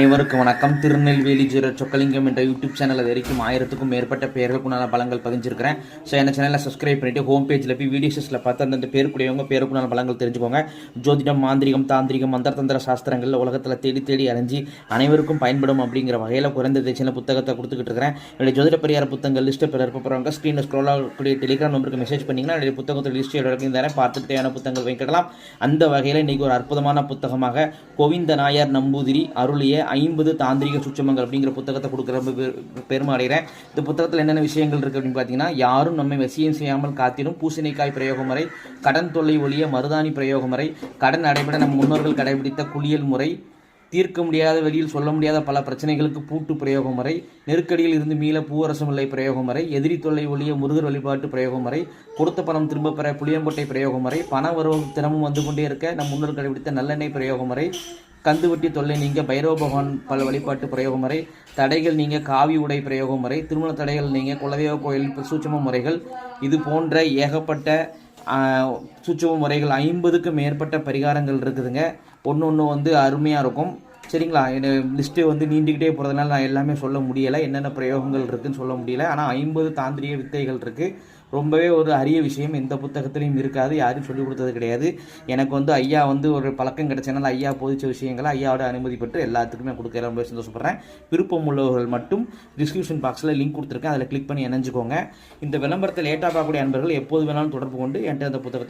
அனைவருக்கும் வணக்கம். திருநெல்வேலி ஜீரோ சொக்கலிங்கம் என்ற யூடியூப் சேனல் வரைக்கும் ஆயிரத்துக்கும் மேற்பட்ட பேருக்குனால பலங்கள் பதிஞ்சிருக்கிறேன். ஸோ என்ன சேனலில் சப்ஸ்கிரைப் பண்ணிட்டு ஹோம் பேஜில் போய் வீடியோஸில் பார்த்து அந்தந்த பேருக்குடையவங்க பேருக்குனால பலங்கள் தெரிஞ்சுக்கோங்க. ஜோதிடம் மாந்திரிகம் தாந்திரிகம் மந்திரதந்திர சாஸ்திரங்கள் உலகத்தில் தேடி தேடி அலைஞ்சி அனைவருக்கும் பயன்படும் அப்படிங்கிற வகையில் குறைந்த தேசியில் புத்தகத்தை கொடுத்துக்கிட்டு இருக்கிறேன். என்னுடைய ஜோதிட பெரியார் புத்தகங்கள் லிஸ்ட்டு பிறர் போகிறவங்க ஸ்க்ரீனில் ஸ்க்ரோல் ஆகக்கூடிய டெலிகிராம் நம்பருக்கு மெசேஜ் பண்ணிங்கன்னா என்னுடைய புத்தகத்தில் லிஸ்ட் வரைக்கும் தரேன். பார்த்துட்டு தேவையான புத்தகங்கள் வைக்கலாம் அந்த வகையில் இன்றைக்கி ஒரு அற்புதமான புத்தகமாக கோவிந்த நாயர் நம்பூதிரி அருளிய ஐம்பது தாந்திரிக சுச்சமங்கள் அப்படிங்கிற புத்தகத்தை கொடுக்குற ரொம்ப பெருமை அடைகிறேன். இந்த புத்தகத்தில் என்னென்ன விஷயங்கள் இருக்குது அப்படின்னு பார்த்தீங்கன்னா யாரும் நம்மை வசியம் செய்யாமல் காத்திடும் பூசணிக்காய் பிரயோக முறை கடன் தொல்லை ஒழிய மருதாணி பிரயோக முறை கடன் அடைபட நம் முன்னோர்கள் கடைபிடித்த குளியல் முறை தீர்க்க முடியாத வெளியில் சொல்ல முடியாத பல பிரச்சனைகளுக்கு பூட்டு பிரயோக முறை நெருக்கடியில் இருந்து மீள பூவரசம் இல்லை பிரயோக முறை எதிரி தொல்லை ஒழிய முருகர் வழிபாட்டு பிரயோக முறை கொடுத்த பணம் திரும்ப பெற புளியம்பொட்டை பிரயோக முறை பண வரவு தினமும் வந்து கொண்டே இருக்க நம் முன்னோர் கடைபிடித்த நல்லெண்ணெய் பிரயோக முறை கந்துவட்டி தொல்லை நீங்க பைரவ பகவான் பல வழிபாட்டு பிரயோக முறை தடைகள் நீங்க காவி உடை பிரயோக முறை திருமண தடைகள் நீங்க குலதெய்வ கோயில் சூட்சம முறைகள் இது போன்ற ஏகப்பட்ட சூட்சம முறைகள் ஐம்பதுக்கும் மேற்பட்ட பரிகாரங்கள் இருக்குதுங்க. ஒன்று ஒன்று வந்து அருமையாக இருக்கும். சரிங்களா? லிஸ்ட்டு வந்து நீண்டுக்கிட்டே போகிறதுனால நான் எல்லாமே சொல்ல முடியலை. என்னென்ன பிரயோகங்கள் இருக்குதுன்னு சொல்ல முடியல. ஆனால் ஐம்பது தாந்திரிய வித்தைகள் இருக்குது ரொம்பவே ஒரு அரிய விஷயம். எந்த புத்தகத்துலையும் இருக்காது. யாரும் சொல்லிக் கொடுத்தது கிடையாது. எனக்கு வந்து ஐயா வந்து ஒரு பழக்கம் கிடைச்சனால ஐயா போதிச்ச விஷயங்களை ஐயாவோட அனுமதி பெற்று எல்லாத்துக்குமே கொடுக்க ரொம்ப சந்தோஷப்படுறேன். விருப்பம் உள்ளவர்கள் மட்டும் டிஸ்கிரிப்ஷன் பாக்ஸில் லிங்க் கொடுத்துருக்கேன். அதில் கிளிக் பண்ணி இணைஞ்சுக்கோங்க. இந்த விளம்பரத்தை லேட்டாக பார்க்கக்கூடிய அன்பர்கள் எப்போது வேணாலும் தொடர்பு கொண்டு என்கிட்ட அந்த புத்தகத்தை